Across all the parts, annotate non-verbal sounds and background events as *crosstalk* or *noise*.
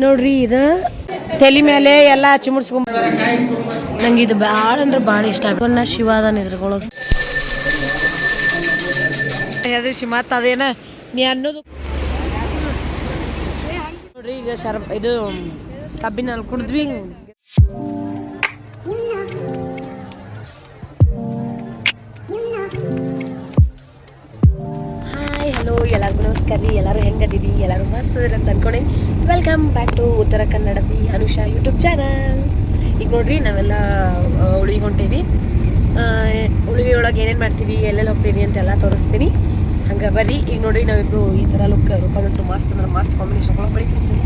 ನೋಡ್ರಿ ಇದು ತಲೆ ಮೇಲೆ ಎಲ್ಲ ಚಿಮುಡ್ಸ್ಕೊಂಡ್ ನಂಗೆ ಇದು ಭಾಳ ಅಂದ್ರೆ ಭಾಳ ಇಷ್ಟ ಆಗ್ತದೆ ಶಿವಾದ ಅದಾನ ಮತ್ತ ಅದೇನ? ನೀ ಅನ್ನೋದು ನೋಡ್ರಿ ಈಗ ಶರ ಇದು ಕಬ್ಬಿನಲ್ಲಿ ಕುಡಿದ್ವಿ. ಹಲೋ ಎಲ್ಲರಿಗೂ ನಮಸ್ಕಾರ ರೀ. ಎಲ್ಲರೂ ಹೆಂಗದಿರಿ ಎಲ್ಲರೂ ಮಸ್ತ್ ಅದಿರಿ ಅಂತ ಅನ್ಕೊಂಡೆ. ವೆಲ್ಕಮ್ ಬ್ಯಾಕ್ ಟು ಉತ್ತರ ಕನ್ನಡದಿ ಅನುಷಾ ಯೂಟ್ಯೂಬ್ ಚಾನಲ್ ಈಗ ನೋಡ್ರಿ, ನಾವೆಲ್ಲ ಉಳಿಗೆ ಹೊಂಟೇವಿ. ಉಳಿವಿ ಒಳಗೆ ಏನೇನು ಮಾಡ್ತೀವಿ, ಎಲ್ಲೆಲ್ಲಿ ಹೋಗ್ತೀವಿ ಅಂತೆಲ್ಲ ತೋರಿಸ್ತೀನಿ. ಹಂಗೆ ಬರ್ರಿ. ಈಗ ನೋಡ್ರಿ, ನಾವಿಬ್ರು ಈ ಥರ ಲುಕ್ ರೂಪದಂತ್ರ ಮಸ್ತ್ ಅಂದ್ರೆ ಮಸ್ತ್ ಕಾಂಬಿನೇಷನ್ ಒಳಗೆ ಬಳಿ ತೋರಿಸಿ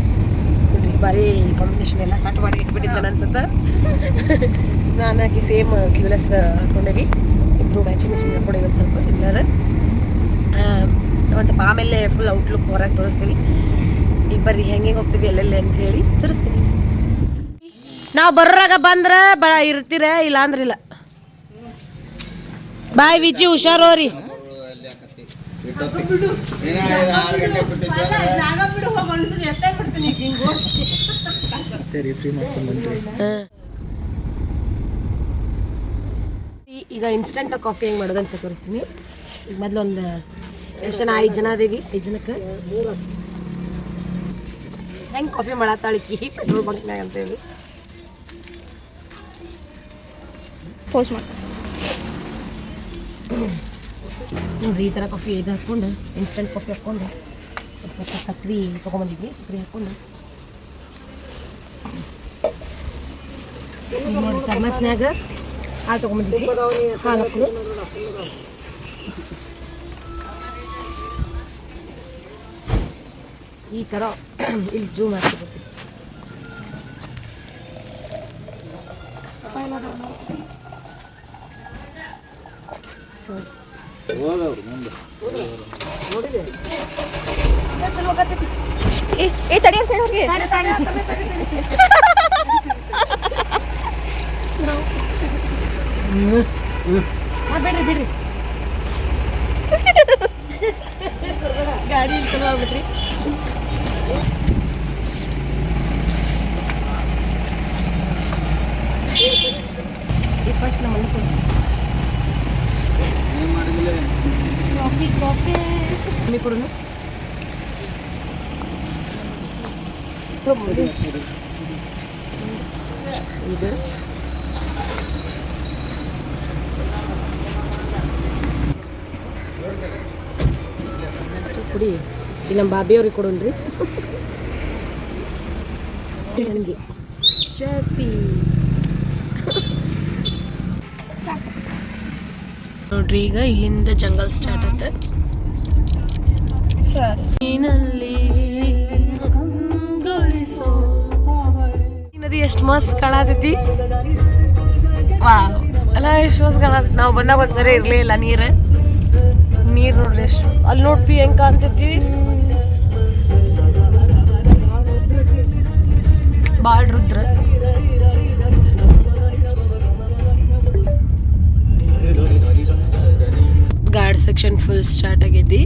ನೋಡ್ರಿ ಭಾರಿ ಕಾಂಬಿನೇಷನ್ ಎಲ್ಲ ಸ್ಟಾರ್ಟ್ ಮಾಡಿ ಇಟ್ಬಿಟ್ಟಿದ್ದಾನೆ ಅನ್ಸುತ್ತೆ ನಾನು ಹಾಕಿ ಸೇಮ್ ಸ್ಲೀವ್ಲೆಸ್ ಹಾಕೊಂಡೇವಿ. ಇಬ್ಬರು ಮ್ಯಾಚಿಂಗ್ ಮ್ಯಾಚಿಂಗ್ ಹಾಕೊಂಡೇವಿ ಒಂದು ಸ್ವಲ್ಪ ಸಿಮಿಲರ್ ಒಂದು ಆಮೇಲೆ ಫುಲ್ ಔಟ್ಲುಕ್ ಹೊರಗೆ ತೋರಿಸ್ತೀವಿ. ಈಗ ಬರ್ರಿ ಹೆಂಗೆ ಹೆಂಗೆ ಹೋಗ್ತೀವಿ ಎಲ್ಲೆಲ್ಲಿ ಅಂತ ಹೇಳಿ ತೋರಿಸ್ತೀನಿ. ನಾವು ಬರೋರಾಗ ಬಂದ್ರೆ ಬ ಇರ್ತೀರ ಇಲ್ಲ ಅಂದ್ರಿಲ್ಲ ಬಾಯ್ ವಿಜಿ ರೀ ಈಗ ಇನ್ಸ್ಟಂಟ್ ಕಾಫಿ ಹೆಂಗೆ ಮಾಡೋದಂತ ತೋರಿಸ್ತೀನಿ. ಈಗ ಮೊದ್ಲೊಂದು ಎಷ್ಟು ಜನ ಐದು ಜನ ಅದೇವಿ. ಐದು ಜನಕ್ಕೆ? ಹೆಂಗೆ ಕಾಫಿ ಮಾಡತ್ತಾಳಿಕಿ ಪೆಟ್ರೋಲ್ ಬಂಕ್ನಾಗ ಅಂತೇಳಿ ಪೋಸ್ಟ್ ಮಾಡಿ. ನೋಡ್ರಿ ಈ ಥರ ಕಾಫಿ ಇದು ಹಾಕ್ಕೊಂಡು ಇನ್ಸ್ಟಂಟ್ ಕಾಫಿ ಹಾಕ್ಕೊಂಡು ಸ್ವಲ್ಪ ಸಕ್ರೆ ತೊಗೊಂಬಂದಿದ್ವಿ ಸಕ್ರೆ ಹಾಕ್ಕೊಂಡು. ನೋಡಿ ಥರ್ಮಸ್ನ್ಯಾಗ ಹಾಲು ತೊಗೊಂಬಂದಿದ್ವಿ. ಹಾಲು ಹಾಕ್ಕೊಂಡು. ಈ ಥರ ಇಲ್ಲಿ ಜೂಮ್ ಹಾಕ್ಬೇಕು ತಡಿ ಅಂತ ಹೇಳಿ ಬಿಡ್ರಿ ಬಿಡ್ರಿ ಗಾಡಿ ಚಲೋ ಆಗ್ಬಿಟ್ರಿ ಈ ಫಸ್ಟ್ ನಮ್ಮ ಮನೆ ಕೊಡು. ಕಾಫಿ ಕಾಫಿ ಕಮ್ಮಿ ಕೊಡುನು ತಗೊಂಡು. ಇದು ಕುಡಿ. ಈಗ ನಮ್ಮ ಬಾಬಿಯವ್ರಿಗೆ ಕೊಡೋನ್ರಿ ನನಗೆ ಜಾಸ್ತಿ ನೋಡ್ರಿ ಈಗ ಇಲ್ಲಿಂದ ಜಂಗಲ್ ಸ್ಟಾರ್ಟ್ ಆತ ನೀನಲ್ಲಿ ಈ ನದಿ ಎಷ್ಟು ಮಸ್ತ್ ಕಾಣತೈತಿ. ವಾ ಅಲ್ಲ, ಎಷ್ಟು ಮಸ್ತ್ ಕಾಣತೈತಿ. ನಾವು ಬಂದಾಗ ಒಂದ್ಸರಿ ಇರ್ಲೇ ಇಲ್ಲ ನೀರು. ನೀರು ನೋಡ್ರಿ ಎಷ್ಟು ಅಲ್ಲಿ ನೋಡ್ಪಿ ಹೆಂಗ್ ಕಾಣ್ತೈತಿ. ಬಾಳ್ ರುದ್ರ. ಗಾರ್ಡ್ ಸೆಕ್ಷನ್ ಫುಲ್ ಸ್ಟಾರ್ಟ್ ಆಗೈತಿ.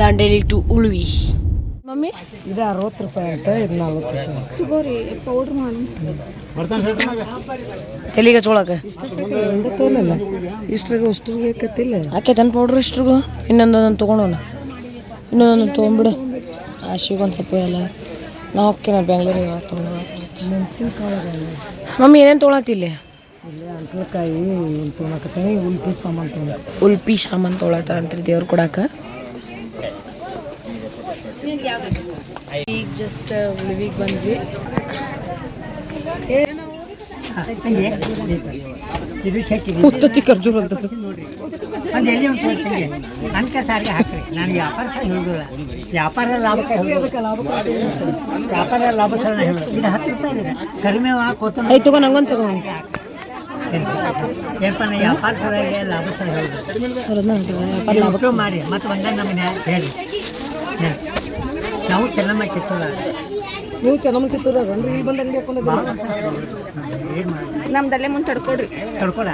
ದಾಂಡೇಲಿ ಟು ಉಳ್ವಿ. ಮಮ್ಮಿ ಇದು ಅರವತ್ತು ರೂಪಾಯಿ ಅಂತ ಇದು ನಲ್ವತ್ತು ರೂಪಾಯಿ. ತಗೋರಿ ಪೌಡ್ರ್ ಮಾಡಿ. ತೆಲಿಗೆ ಚೋಳಕ ತೊಗೊಳಲ್ಲ ಇಷ್ಟ್ರಿಗೆ ಅಷ್ಟ್ರಿಗೆ ಕತ್ತಿಲ್ಲ ಆಕೆ ತನ್ನ ಪೌಡ್ರ್ ಇಷ್ಟ್ರಿಗೂ? ಇನ್ನೊಂದೊಂದು ತೊಗೊಂಡೋಣ ಇನ್ನೊಂದೊಂದು ತೊಗೊಂಬಿಡು ಆಶಿಗೆ ಒಂದು ಸ್ವಲ್ಪ ಎಲ್ಲ. ನಾವು ಹೋಗ್ತೀವಿ ಬೆಂಗಳೂರಿಗೆ ಬೆಂಗ್ಳೂರಿಗೆ ತೊಗೊಂಡು ಮಮ್ಮಿ ಏನೇನು ತೊಗೊಳತ್ತಿಲ್ಲ ಅಂಕಲಕಾಯಿ ತೊಗೊಳಕತ್ತೀನಿ ಉಲ್ಪಿ ಸಾಮಾನು ತೊಗೊಳಕ ಉಲ್ಪಿ ಸಾಮಾನು ತೊಗೊಳತ್ತ ಅಂತ ದೇವ್ರು ಕೊಡಾಕ? ಈಗ ಜಸ್ಟ್ ಉಳಿವಿಗೆ ಬಂದ್ವಿ ಮುತ್ತತ್ತಿ ಖರ್ಜೂರ ಅಂತದ್ದು ಒಂದು ಸಾರಿಗೆ ಹಾಕ್ರಿ ನಾನು ವ್ಯಾಪಾರ ಸಹ ವ್ಯಾಪಾರ ಲಾಭಕ್ಕೆ ವ್ಯಾಪಾರ ಲಾಭ ಸಹ ಹೇಳುದು ಇದು ಹತ್ತು ರೂಪಾಯಿ ಕಡಿಮೆ ತಗೋ ನಂಗೊಂದು ತಗೋ ಏನಪ್ಪ ವ್ಯಾಪಾರ ಸಲುವಾಗಿ ಲಾಭ ಸಹ ಹೇಳುದು ಮಾಡಿ ಮತ್ತೆ ಒಂದೇ ನಮ್ಮನೆ ಹೇಳಿ ಹೇಳಿ. ನಾವು ಚೆನ್ನಮ್ಮ ಕಿತ್ತೂರ ನೀವು ಚೆನ್ನಾಗಿ ಅಂದ್ರೆ ಇಲ್ಲಿ ಬಂದು ಅಂಗಡಿ ಹಾಕೊಂಡು ಏನು ಮಾಡಿ ನಮ್ದಲ್ಲೇ ಮುಂದೆ ತಡ್ಕೊಡ್ರಿ. ತಡ್ಕೊಳ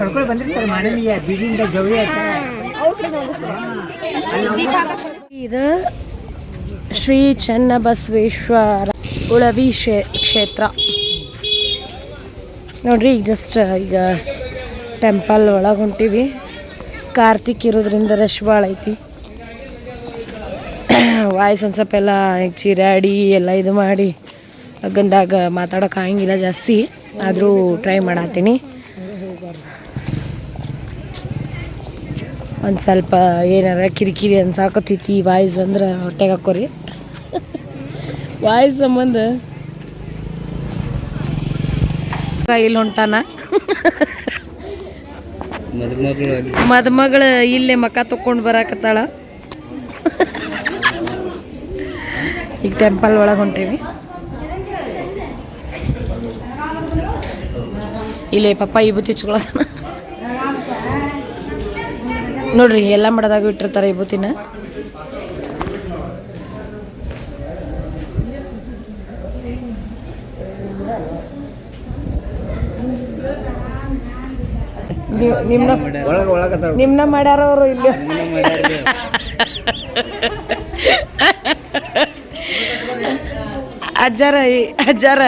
ತಡ್ಕೊಳ್ ಬಂದಿರ್ತಾರೆ ಮಾನವೀಯ ಬೀಡಿಂದ ಜವಳಿ ಇದು ಶ್ರೀ ಚನ್ನಬಸವೇಶ್ವರ ಉಳವಿ ಶೇ ಕ್ಷೇತ್ರ. ನೋಡ್ರಿ ಈಗ ಜಸ್ಟ್ ಈಗ ಟೆಂಪಲ್ ಒಳಗೆ ಹೊಂಟೀವಿ. ಕಾರ್ತಿಕ್ ಇರೋದ್ರಿಂದ ರಶ್ ಭಾಳ ಐತಿ. ವಾಯ್ಸ್ ಒಂದು ಸ್ವಲ್ಪ ಎಲ್ಲ ಚಿರಾಡಿ ಎಲ್ಲ ಇದು ಮಾಡಿ ಗಂದಾಗ ಮಾತಾಡೋಕೆ ಆಗಂಗಿಲ್ಲ ಜಾಸ್ತಿ. ಆದರೂ ಟ್ರೈ ಮಾಡತ್ತೀನಿ ಒಂದು ಸ್ವಲ್ಪ ಏನಾರ ಕಿರಿಕಿರಿ ಅನ್ಸಾಕತ್ತೈತಿ ವಾಯ್ಸ್ ಅಂದ್ರೆ ಹೊಟ್ಟೆಗೆ ಹಾಕೋರಿ. ವಾಯ್ಸ್ ಸಂಬಂಧ. ಇಲ್ಲಿ ಹೊಂಟಾನ. ಮದುಮಗಳು ಇಲ್ಲೇ ಮಕ್ಕ ತಕೊಂಡು ಬರಾಕತ್ತಾಳ. ಟೆಂಪಲ್ ಒಳಗೆ ಹೊಂಟೀವಿ. ಇಲ್ಲೇ ಪಪ್ಪ ವಿಭೂತಿ ಹಚ್ಕೊಳೋದನ ನೋಡ್ರಿ ಎಲ್ಲ ಮಾಡೋದಾಗ ಇಟ್ಟಿರ್ತಾರೆ ವಿಭೂತಿನ. ಬುತ್ತಿನ ನಿಮ್ನ ನಿಮ್ನ ಮಾಡ್ಯಾರ ಅವರು ಇಲ್ಲಿ. *laughs* ಅಜ್ಜಾರ ಅಜ್ಜಾರ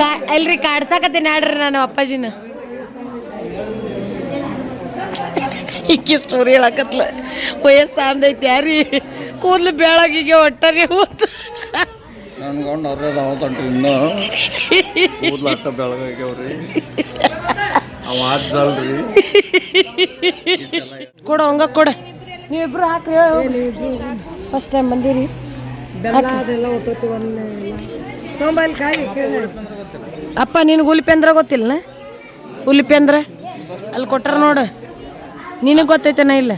ಕಾ ಅಲ್ರಿ ಕಾಡ್ಸಾಕತ್ತೀನಿ ಆಡ್ರಿ ನಾನು ಅಪ್ಪಾಜಿನ. ಇಕ್ಕಿ ಸ್ಟೋರಿ ಹೇಳಕತ್ಲ. ವಯಸ್ಸು ಅಂದೈತಿ ಯಾರಿ? ಕೂದ್ಲು ಬೆಳಗಿಗೆ ಒಟ್ಟರಿ ಹೋತ್ ನನ್ಗೊಂಡು ಅವ್ರ ಅವತ್ತಂಟ್ರಿ ಇನ್ನು. ಕೂದ್ಲು ಅಟ್ಟ ಬೆಳಗಾಗ್ಯಾವ್ರಿ ಅವ ಅಜ್ಜಲ್ರಿ ಕೊಡು ಹಂಗ ಕೊಡ. ನೀವಿಬ್ರು ಹಾಕ್ರಿ. ಫಸ್ಟ್ ಟೈಮ್ ಬಂದಿರಿ? ಅಪ್ಪ ನಿನಗೆ ಹುಲಿಪಿ ಅಂದ್ರೆ ಗೊತ್ತಿಲ್ಲ ಹುಲಿಪಿ ಅಂದ್ರೆ? ಅಲ್ಲಿ ಕೊಟ್ಟಾರ ನೋಡು. ನಿನಗೆ ಗೊತ್ತೈತೇನ ಇಲ್ಲ?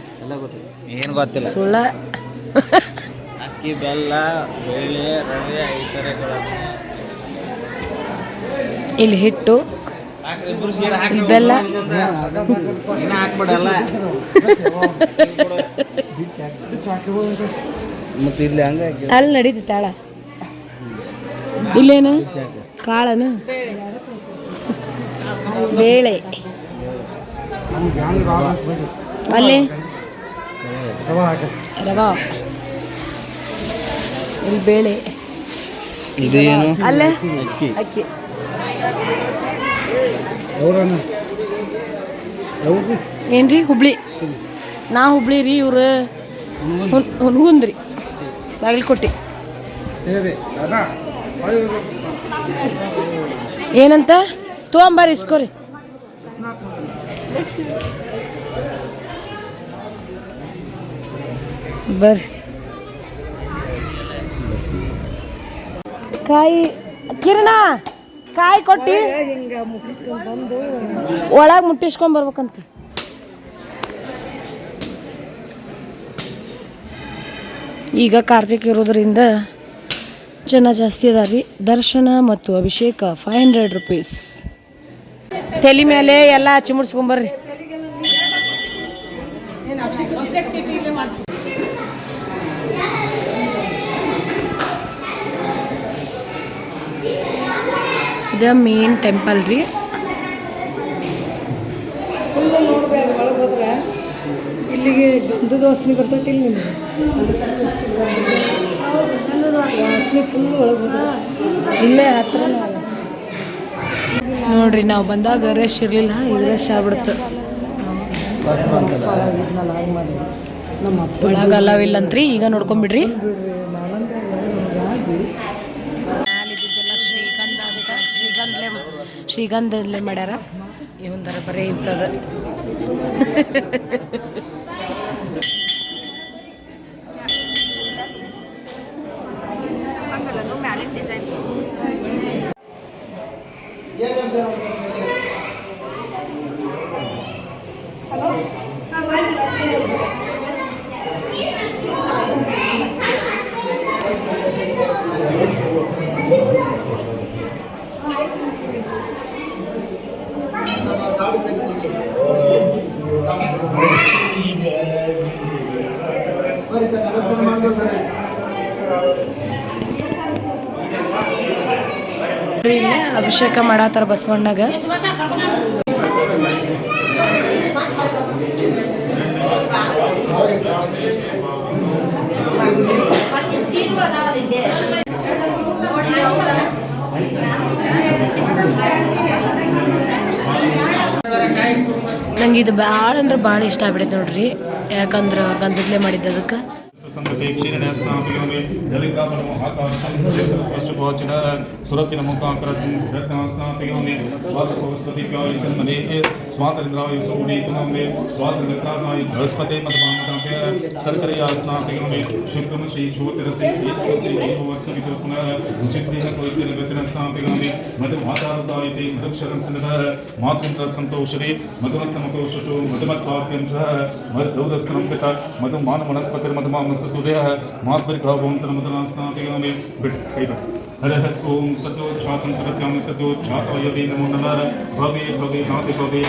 ಏನು ಗೊತ್ತಿಲ್ಲ. ಸುಳ್ಳ. ಅಕ್ಕಿ ಬೆಲ್ಲ ಬೇಳೆ ರವೆ ಈ ಥರಗಳನ್ನು ಇಲ್ಲಿ ಹಿಟ್ಟು ಬೆಲ್ಲ. ಹಾಕ್ಬಿಡಲ್ಲ *laughs* ಮತ್ತೆ ಇಲ್ಲಿ ಹಂಗ ಅಲ್ಲಿ ನಡೀತಿ ತಾಳ. ಇಲ್ಲೇನು? ಕಾಳನ? ಬೇಳೆ. ಅಲ್ಲಿ? ರವಾ. ಇಲ್ಲಿ ಬೇಳೆ. ಇದೇನು? ಅಲ್ಲೇ? ಅಕ್ಕಿ. ಅಕ್ಕಿ. ಏನ್ರಿ? ಹುಬ್ಳಿ. ನಾ ಹುಬ್ಳಿ ರೀ ಇವ್ರು ಹುನ್ಗುಂದ್ರಿ ಬಾಗಲಕೋಟೆ ಏನಂತ? ತೊಗೊಂಬಾರಿ ಇಸ್ಕೋರಿ. ಬರ್ರಿ. ಕಾಯಿ, ಕಿರಣ, ಕಾಯಿ ಕೊಟ್ಟಿ. ಒಳಗೆ ಮುಟ್ಟಿಸ್ಕೊಂಡ್ ಬರ್ಬೇಕಂತ. ಈಗ ಕಾರ್ತಿಕ್ ಇರೋದ್ರಿಂದ ಜನ ಜಾಸ್ತಿ ಅದಾರಿ. ದರ್ಶನ ಮತ್ತು ಅಭಿಷೇಕ ಫೈವ್ ಹಂಡ್ರೆಡ್ ರುಪೀಸ್ ತಲೆ ಮೇಲೆ ಎಲ್ಲ ಚಿಮುಡ್ಸ್ಕೊಂಬರ್ರಿ ಇದು ಮೇನ್ ಟೆಂಪಲ್ ರೀ ಫುಲ್ ನೋಡ್ಬೇಕು ಒಳಗೆ ಹೋದ್ರೆ ಗಂಧದ ವಾಸನೆ ಬರ್ತೈತಿ ಇಲ್ಲಿ ನಿಮಗೆ? ವಾಸನೆ ಫುಲ್ ಒಳಗೆ ಇಲ್ಲೇ ಹತ್ರ ನೋಡ್ರಿ, ನಾವು ಬಂದಾಗ ರಶ್ ಇರಲಿಲ್ಲ, ಈಗ ರಶ್ ಆಗ್ಬಿಡ್ತು ಒಳಗೆ ಅಲ್ಲವಿಲ್ಲಂತ್ರಿ ಈಗ ನೋಡ್ಕೊಂಬಿಡ್ರಿ. ಶ್ರೀಗಂಧದಲ್ಲೇ ಮಾಡ್ಯಾರ. ಇವಂದರ ಬರೀ ಇಂಥದ್ದು. Thank you. ಅಭಿಷೇಕ ಮಾಡತ್ತಾರ ಬಸವಣ್ಣಗ. ನಂಗೆ ಇದು ಭಾಳ ಅಂದ್ರೆ ಭಾಳ ಇಷ್ಟ ಆಗ್ಬಿಡೈತೆ ನೋಡ್ರಿ. ಯಾಕಂದ್ರೆ ಗಂಧದ್ಲೆ ಮಾಡಿದ್ದು ಅದಕ್ಕೆ ಸಂತತಿ ಕ್ಷೀರಣ ಸ್ನಾಪಿಯೋಮಿ ದಲಿಕಾಪನಮೋ ಆಕಾರ ಸ್ಪರ್ಶಪೋಚಿನ ಸುರಪಿನ ಮುಖಾಕರತಿ ರತ್ನ ಸ್ನಾಪಿಯೋಮಿ ಸ್ವಾತಕೋಸ್ತುತಿಪ್ಯಾಯ ಸನ್ಮನೆ ಸ್ವಾತಂತ್ರಾಯ ಸೌಡೀತಮೆ ಸ್ವಾತಂತ್ರಾಯ ಬೃಹಸ್ಪತಿ ಮತಮಾಮತಾಪೆ ಸರ್ಕರಿಯ ಸ್ನಾಪಿಯೋಮಿ ಶುಕ್ರಮ ಶ್ರೀ ಜ್ಯೋತಿರಸಿ ಏಕೋಸಿ ಏಕವರ್ಷ ವಿಕಲ್ಪನ ಉಚಿತ್ರೇನ ಕೋಯಿತಿನ ಗತಿನ ಸ್ನಾಪಿಯೋಮಿ ಮಧು ಮಾತಾರುತಾಯಿತಿ ಮಧುಕ್ಷರಂ ಸನ್ನದ ಮಾತೃಂತ ಸಂತೋಷರಿ ಮಧುಮತ್ತಮಕೋಶು ಮಧುಮತ್ವಾಕ್ಯಂ ಚ ಮಧುರಸ್ತನಂ ಪಿತ ಮಧು गया है मास पर कहा ओम तन्मय तन्मय के यहाँ में बिट कई बार हरे हरे ओम सत्यो छात्र सत्यो छात्र यदि नमो नमः भगवे भगवे नाथ भगवे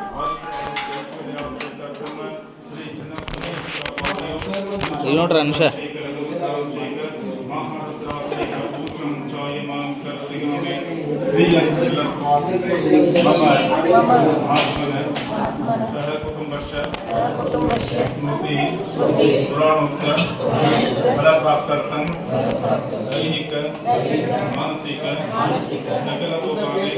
ಇಲ್ಲಿ ನೋಡ್ರಿ ಅನುಷ ಸ್ಮೃತಿ ಪುರಾಣೋಕ್ತ ಫಲಪ್ರಾಪ್ತರ್ಥಂ ದೈಹಿಕ ಮಾನಸಿಕ ಸಕಲ ಭೋಗಾದಿ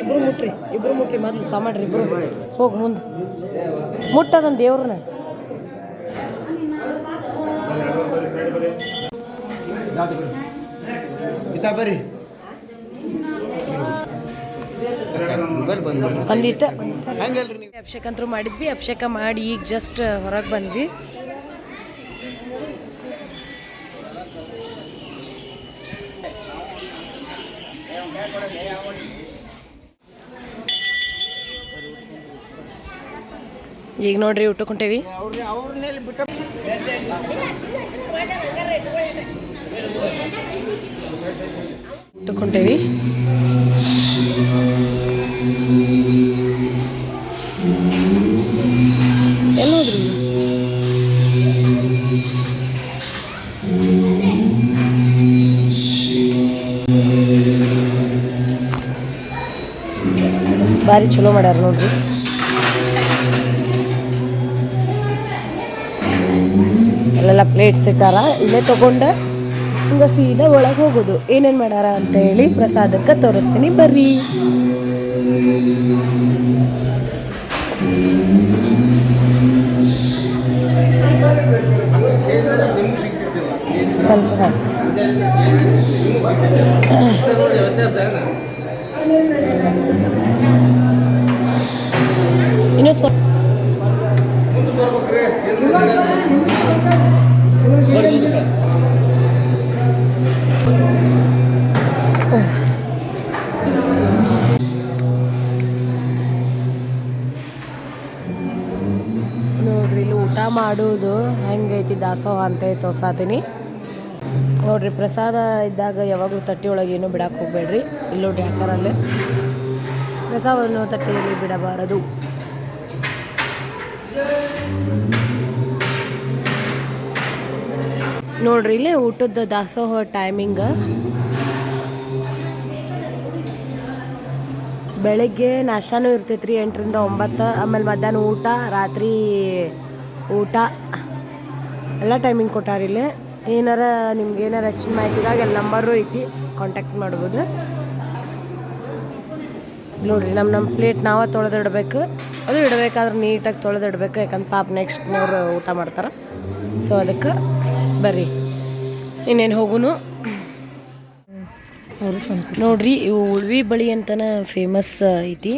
ಇಬ್ರು ಮುಟ್ರಿ ಇಬ್ರು ಮುಟ್ರಿ ಮೊದ್ಲು ಸಾಮಾಡ್ರಿ ಇಬ್ರು. ಹೋಗಿ ಮುಂದೆ. ಮುಟ್ಟದನ್ ದೇವ್ರನ್ನ. ಬರ್ರಿ. ಬಂದಿಟ್ಟ. ಅಭಿಷೇಕ ಅಂತೂ ಮಾಡಿದ್ವಿ. ಅಭಿಷೇಕ ಮಾಡಿ ಈಗ ಜಸ್ಟ್ ಹೊರಗೆ ಬಂದ್ವಿ. ಈಗ ನೋಡ್ರಿ ಎಲ್ಲಿ ಹೋದ್ರಿ ಭಾರಿ ಚಲೋ ಮಾಡ್ಯಾರ ನೋಡ್ರಿ. ಪ್ಲೇಟ್ಸ್ ಇಟ್ಟಾರ, ಇಲ್ಲೇ ತಗೊಂಡ ಹಿಂಗ ಸೀದಾ ಒಳಗೆ ಹೋಗೋದು ಏನೇನು ಮಾಡ್ಯಾರ ಅಂತ ಹೇಳಿ ಪ್ರಸಾದಕ್ಕೆ ತೋರಿಸ್ತೀನಿ, ಬರ್ರಿ ಸ್ವಲ್ಪ. ಇನ್ನೂ ಸ್ವಲ್ಪ ನೋಡ್ರಿ, ಇಲ್ಲಿ ಊಟ ಮಾಡೋದು ಹೆಂಗೈತಿ ದಾಸೋಹ ಅಂತ ತೋರ್ಸಾತೀನಿ. ನೋಡ್ರಿ, ಪ್ರಸಾದ ಇದ್ದಾಗ ಯಾವಾಗಲೂ ತಟ್ಟಿ ಒಳಗೆ ಏನು ಬಿಡಕ್ಕೆ ಹೋಗ್ಬೇಡ್ರಿ. ಇಲ್ಲಿ ನೋಡ್ರಿ ಹಾಕಾರಲ್ಲೇ ಪ್ರಸಾದವನ್ನು ತಟ್ಟಿಯಲ್ಲಿ ಬಿಡಬಾರದು. ನೋಡ್ರಿ, ಇಲ್ಲಿ ಊಟದ ದಾಸೋಹ ಟೈಮಿಂಗ್ ಬೆಳಿಗ್ಗೆ ನಾಷ್ಟಾನೂ ಇರ್ತೈತೆ ರೀ ಎಂಟರಿಂದ ಒಂಬತ್ತು, ಆಮೇಲೆ ಮಧ್ಯಾಹ್ನ ಊಟ, ರಾತ್ರಿ ಊಟ. ಎಲ್ಲ ಟೈಮಿಂಗ್ ಕೊಟ್ಟಾರ ಇಲ್ಲಿ. ಏನಾರ ನಿಮ್ಗೆ ಏನಾರ ಹೆಚ್ಚಿನ ಮಾಹಿತಿದಾಗ ಎಲ್ಲ ನಂಬರು ಐತಿ ಕಾಂಟ್ಯಾಕ್ಟ್ ಮಾಡ್ಬೋದು. ನೋಡ್ರಿ ನಮ್ಮ ನಮ್ಮ ಪ್ಲೇಟ್ ನಾವೇ ತೊಳೆದಿಡ್ಬೇಕು. ಅದು ಇಡಬೇಕಾದ್ರೆ ನೀಟಾಗಿ ತೊಳೆದಿಡ್ಬೇಕು, ಯಾಕಂದ್ರೆ ಪಾಪ ನೆಕ್ಸ್ಟ್ನವ್ರು ಊಟ ಮಾಡ್ತಾರೆ. ಸೊ ಅದಕ್ಕೆ ಬರ್ರಿ. ಇನ್ನೇನು ಹೋಗುನು? ನೋಡ್ರಿ, ಇವು ಉಳ್ವಿ ಬಳಿ ಅಂತನ ಫೇಮಸ್ ಐತಿ.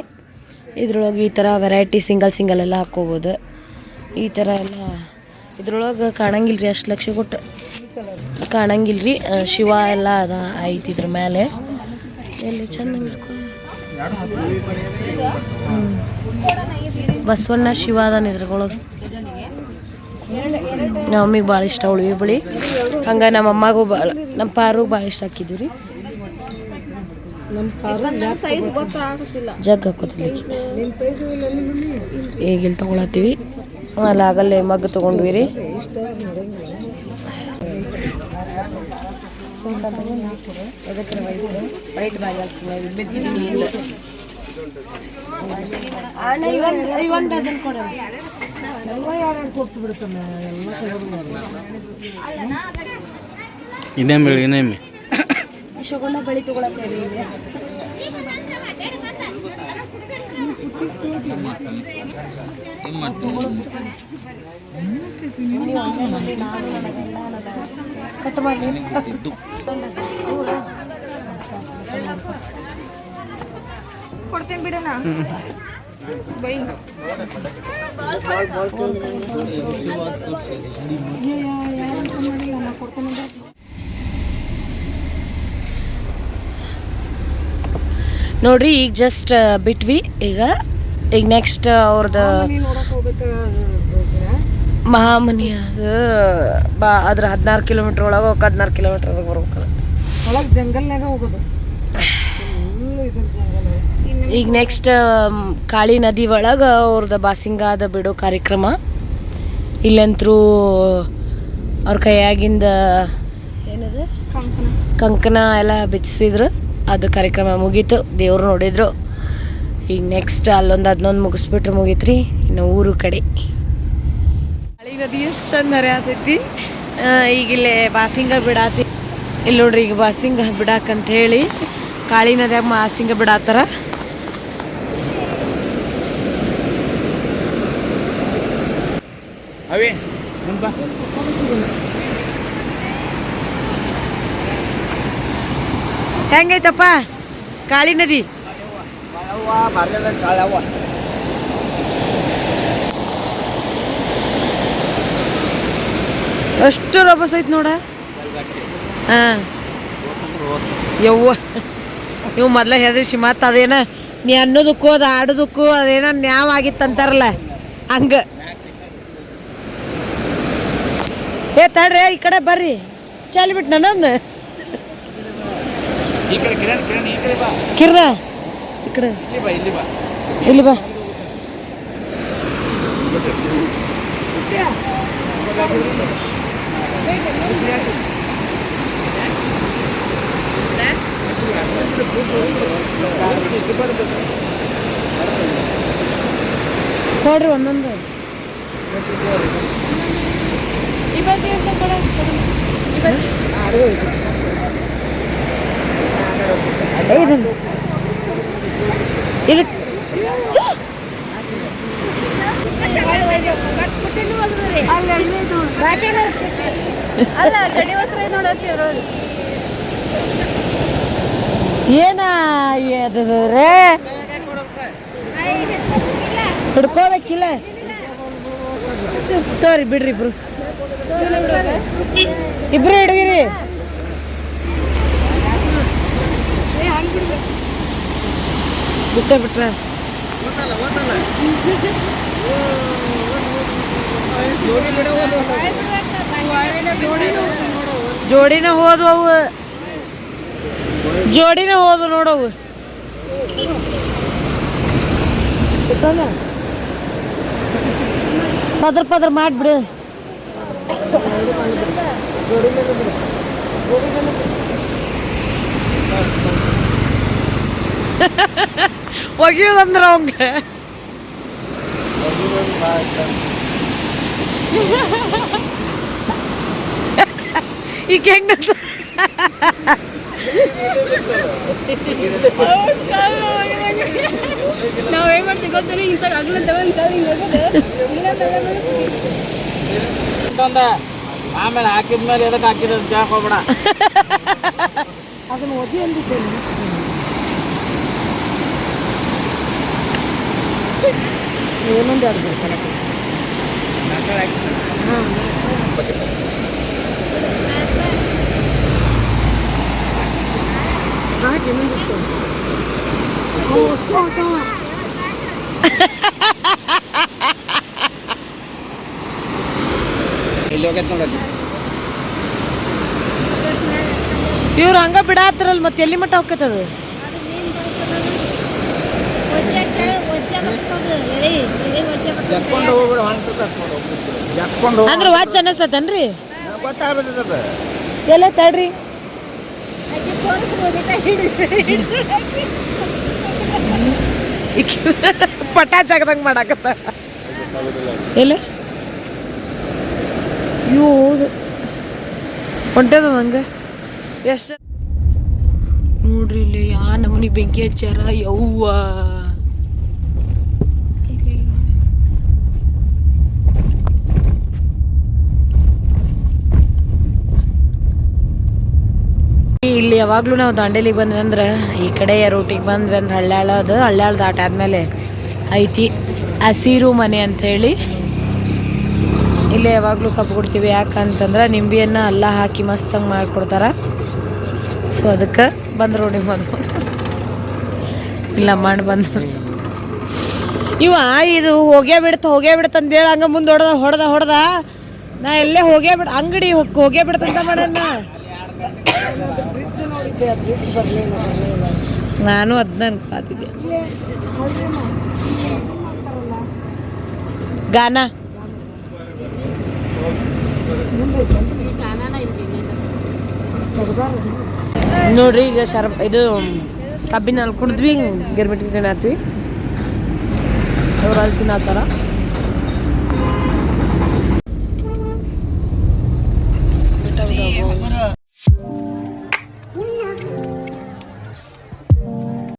ಇದ್ರೊಳಗೆ ಈ ಥರ ವೆರೈಟಿ ಸಿಂಗಲ್ ಸಿಂಗಲ್ ಎಲ್ಲ ಹಾಕ್ಕೋಬೋದು. ಈ ಥರ ಎಲ್ಲ ಇದ್ರೊಳಗೆ ಕಾಣಂಗಿಲ್ಲ ರೀ ಅಷ್ಟು ಲಕ್ಷ ಕೊಟ್ಟು. ಕಾಣಂಗಿಲ್ಲ ರೀ ಶಿವ ಎಲ್ಲ ಅದ, ಐತಿ ಇದ್ರ ಮೇಲೆ ಎಲ್ಲಿ ಚಂದ ಬಸವಣ್ಣ ಶಿವ ಅದಾನ ಇದ್ರೊಳಗೆ. ನಮ್ಮ ಮಮ್ಮಿಗೆ ಭಾಳ ಇಷ್ಟ ಉಳಿವಿ ಬಳಿ ಹಂಗೆ ನಮ್ಮ ಅಮ್ಮಗೂ ಭಾಳ ನಮ್ಮ ಪಾರು ಭಾಳ ಇಷ್ಟ ಹಾಕಿದ್ವಿ ರೀ. ಜಗ್ ಹಾಕೋತಿಲ್ಲ ಈಗ ಇಲ್ಲಿ ತೊಗೊಳತ್ತೀವಿ. ಅಲ್ಲ ಆಗಲ್ಲೇ ಮಗ್ ತೊಗೊಂಡ್ವಿ ರೀ. ಇನ್ನೇಮ್ ಹೇಳಿ ಇನ್ನೇಮಿ ಶಗುಣ ಬಳಿ ತೊಗೊಳತ್ತೇವೆ ಕಟ್ ಮಾಡಿ. ಕೊಡ್ತೇನೆ ಬಿಡೋಣ ನೋಡ್ರಿ ಈಗ ಜಸ್ಟ್ ಬಿಟ್ವಿ. ಈಗ ಈಗ ನೆಕ್ಸ್ಟ್ ಅವ್ರದ್ದು ಮಹಾಮನಿ ಅದು ಬಾ ಅದ್ರ ಹದಿನಾರು ಕಿಲೋಮೀಟ್ರ್ ಒಳಗೆ ಹೋಗಿ ಹದಿನಾರು ಕಿಲೋಮೀಟ್ರ್ ಬರ್ಬೇಕಲ್ಲ. ಒಳಗೆ ಜಂಗಲ್ನಾಗ ಹೋಗೋದು. ಈಗ ನೆಕ್ಸ್ಟ್ ಕಾಳಿ ನದಿ ಒಳಗೆ ಅವ್ರದ್ದು ಬಾಸಿಂಗಾದ ಬಿಡೋ ಕಾರ್ಯಕ್ರಮ. ಇಲ್ಲಂತರೂ ಅವ್ರ ಕೈಯಾಗಿಂದ ಏನದು? ಕಂಕಣ. ಕಂಕಣ ಎಲ್ಲ ಬಿಚ್ಚಿಸಿದ್ರು. ಅದು ಕಾರ್ಯಕ್ರಮ ಮುಗೀತು. ದೇವ್ರು ನೋಡಿದ್ರು. ಈಗ ನೆಕ್ಸ್ಟ್ ಅಲ್ಲೊಂದು ಅದನ್ನೊಂದು ಮುಗಿಸ್ಬಿಟ್ರೆ ಮುಗೀತ್ರಿ. ಇನ್ನು ಊರು ಕಡೆ. ಕಾಳಿ ನದಿ ಎಷ್ಟು ಚಂದ ಹರಿಯಾತೈತಿ. ಈಗ ಇಲ್ಲೇ ಬಾಸಿಂಗ ಬಿಡಾತಿ. ಇಲ್ಲಿ ನೋಡ್ರಿ ಈಗ ಬಾಸಿಂಗ ಬಿಡಾಕಂತ ಹೇಳಿ ಕಾಳಿ ನದಿಯಾಗ ಬಾಸಿಂಗ ಬಿಡಾತಾರ. ಅವಿ, ಮುಂದ್ ಬಾ. ಹೆಂಗೈತಪ್ಪ? ಕಾಳಿ ನದಿ. ಅಷ್ಟು ರಭಸ ಐತೆ ನೋಡ. ಹಾ. ಯವ್ವ, ಇವು ಮೊದ್ಲ ಹೆದರ್ಸಿ ಮತ್ತೆ ಅದೇನ ನೀ ಅನ್ನೋದಕ್ಕೂ ಅದು ಆಡೋದಕ್ಕೂ ಅದೇನ ನ್ಯಾವ ಆಗಿತ್ತಂತಾರಲ್ಲ. ಹಂಗ. ಏ ತಡ್ರಿ ಈ ಕಡೆ ಬರ್ರಿ. ಚಲ್ ಬಿಟ್ಟು ನನ್ನೊಂದು ಈ ಕಡೆ ಕಿರಣ್ ಕಿರಣ್ ಈ ಕಡೆ ಬಾ. ಕಿರ್ರ ಈ ಕಡೆ. ಇಲ್ಲಿ ಬಾ ಇಲ್ಲಿ ಬಾ. ಒಂದೊಂದು ಇದನ್ನು ಇದು ಅಲ್ಲ ಗಡಿ ವಸ್ತ್ರ ನೋಡಕ್ಕೆ ಏನ ಅದು ರೇ? ಹಿಡ್ಕೋಬೇಕಿಲ್ಲ. ತೋರಿ ಬಿಡ್ರಿ ಇಬ್ರು. ಇಬ್ರು ಹಿಡಿಗಿರಿ? ಬಿಟ್ಟ ಬಿಟ್ರ ಜೋಡಿನ ಹೋದ್ವು ಅವು. ಜೋಡಿನ ಹೋದು ನೋಡವು ಪದ್ರ ಪದ್ರ ಮಾಡಿಬಿಡು. *laughs* ಒಗಿಯೋದಂದ್ರ ಅವಂಗೆ. ಈಗ ಹೆಂಗ ನಾವ್ ಏನ್ ಮಾಡ್ತೀವಿ ಗೊತ್ತೇನೆ? ಇಂಥ ಅಗಲ ತಗೊಂಡ್ ಹಿಂಗ್ ಹೋಗೋದು ಇಲ್ಲ ಅಂತಂದ ಆಮೇಲೆ ಹಾಕಿದ್ಮೇಲೆ ಎದಕ್ಕೆ ಹಾಕಿದ್ರೆ ಜಾಕ್ ಹೋಗ್ಬೇಡ. *laughs* ಅದನ್ನು ಒದಿ ಅಂದಿದ್ದೇನೆ ಇನ್ನೊಂದು ಎರಡು ಬಿಡ್ತಾರೆ ಹಾಕಿ ಇನ್ನೊಂದಿಷ್ಟು ಅವು ಅಷ್ಟು ಹಾಕವ ನೋಡಲ್ಲಿ ಇವ್ರು ಹಂಗ ಬಿಡಾತ್ರಲ್ ಮತ್ತೆ ಎಲ್ಲಿ ಮಟ್ಟ ಹೋಗ್ತದ ಅಂದ್ರೆ ವಾಚ್ ಅನಸತನ್ರಿ ಗೊತ್ತಾಗ್ಬಿಡ್ತದ ಎಲ್ಲ ತಡ್ರಿ. ಪಟ ಜಗದಂಗ ಮಾಡಾಕತ್ತ ಎಲ್ಲ? ಹೌದು. ಹೊಂಟದ ನಂಗೆ. ಎಷ್ಟು ನೋಡ್ರಿ ಇಲ್ಲಿ ಯಾ ನಮೂನಿ ಬೆಂಕಿ ಹಚ್ಚಾರ ಯವ್ವ. ಇಲ್ಲಿ ಯಾವಾಗಲೂ ನಾವು ದಾಂಡೇಲಿಗೆ ಬಂದ್ವಿ ಅಂದ್ರೆ, ಈ ಕಡೆ ರೂಟಿಗೆ ಬಂದ್ವಿ ಅಂದ್ರೆ ಹಳ್ಳ್ಯಾಳದು ಆಟ ಆದ್ಮೇಲೆ ಐತಿ. ಹಸಿರು ಮನೆ ಅಂಥೇಳಿ ಇಲ್ಲೇ ಯಾವಾಗಲೂ ಕಬ್ಬು ಕೊಡ್ತೀವಿ. ಯಾಕಂತಂದ್ರೆ ನಿಂಬೆಯನ್ನು ಅಲ್ಲ ಹಾಕಿ ಮಸ್ತಂಗೆ ಮಾಡಿಕೊಡ್ತಾರೆ. ಸೊ ಅದಕ್ಕೆ ಬಂದರು ನಿಮ್ಮ ಬಂದು ಇಲ್ಲ, ಮಾಡಿ ಬಂದು ಇವ ಇದು ಹೋಗೇ ಬಿಡ್ತ ಹೋಗೇ ಬಿಡ್ತ ಅಂತೇಳಿ ಹಂಗೆ ಮುಂದೆ ಹೊಡೆದ ಹೊಡೆದ ಹೊಡೆದ. ನಾ ಎಲ್ಲೇ ಹೋಗೇ ಬಿಡ, ಅಂಗಡಿ ಹೋಗೇ ಬಿಡ್ತಂತ ಮಾಡಣ್ಣ ನಾನು ಅದನ್ನ ಅನ್ಕಾತಿದ್ದೆ. ಗಾನ. ನೋಡ್ರಿ ಈಗ ಶರ್ ಇದು ಕಬ್ಬಿನ ಅಲ್ಲಿ ಕುಡಿದ್ವಿ ಗಿರ್ಮಿಟ್ ತಿನ್ನತ್ವಿ. ಅವ್ರು ಅಲ್ಲಿ ತಿನ್ನತ್ತಾರ.